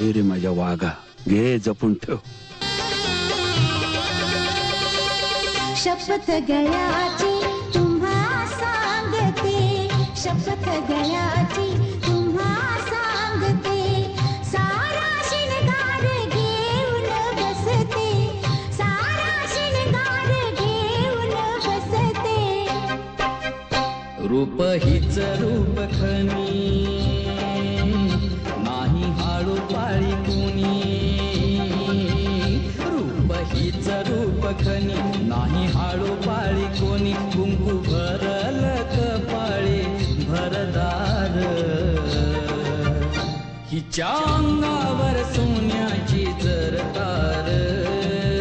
माझ्या वाघा घे जपून ठेव. शपथ गळ्याची तुम्हा सांगते शपथ गळ्याची तुम्हा सांगते. सारा शिणगार घेऊन बसते सारा शिणगार घेऊन बसते. रूप हीच रूप खनी पाळी कुणी? रूप हीच रूप खनी नाही हाळू पाळी कोणी. कुंकू भरल कपाळी भरदार. हिच्या अंगावर सुंदर